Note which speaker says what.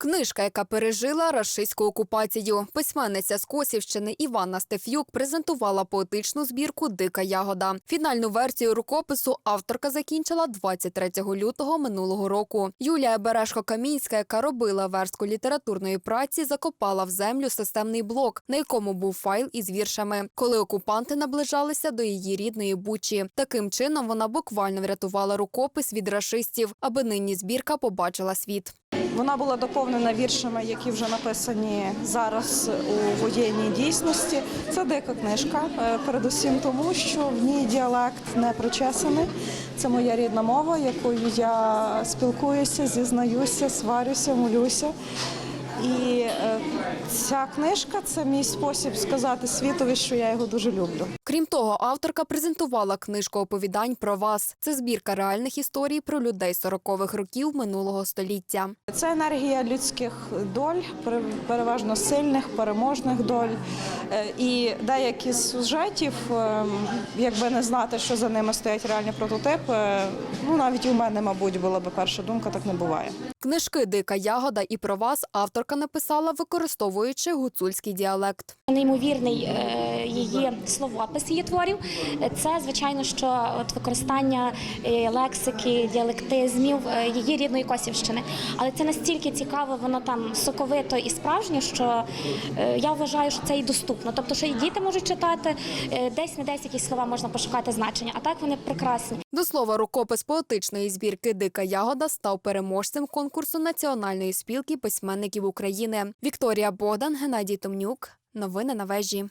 Speaker 1: Книжка, яка пережила рашистську окупацію. Письменниця з Косівщини Іванна Стеф'юк презентувала поетичну збірку Дика ягода. Фінальну версію рукопису авторка закінчила 23 лютого минулого року. Юлія Берешко-Камінська, яка робила верстку літературної праці, закопала в землю системний блок, на якому був файл із віршами, коли окупанти наближалися до її рідної бучі. Таким чином вона буквально врятувала рукопис від рашистів, аби нині збірка побачила світ.
Speaker 2: Вона була доповнена віршами, які вже написані зараз у воєнній дійсності. Це дика книжка, е, передусім тому, що в ній діалект не прочесаний. Це моя рідна мова, якою я спілкуюся, зізнаюся, сварюся, молюся. Е, ця книжка це мій спосіб сказати світові, що я його дуже люблю.
Speaker 1: Крім того, авторка презентувала книжку оповідань про вас. Це збірка реальних історій про людей 40-х років минулого століття.
Speaker 2: Це енергія людських доль, пере- переважно сильних, переможних доль. Е, І деякі з сюжетів, ем, якби не знати, що за ними стоять реальні прототипи, ну навіть у мене, мабуть, була би перша думка, так не буває.
Speaker 1: Книжки Дика ягода і про вас авторка написала, використовуючи гуцульський діалект.
Speaker 3: Неймовірний е, її словопис її творів. Це звичайно, що от використання е, лексики, діалектизмів е, її рідної Косівщини. Але це настільки цікаво, воно там соковито і справжнє, що я вважаю, що це і доступно. Тобто, що і діти можуть читати, десь не десь якісь слова можна пошукати значення, а так вони прекрасні.
Speaker 1: До слова, рукопис поетичної збірки Дика ягода став переможцем конкурсу Національної спілки письменників України. Вікторія Богдан, Геннадій Томнюк. Новини на вежі.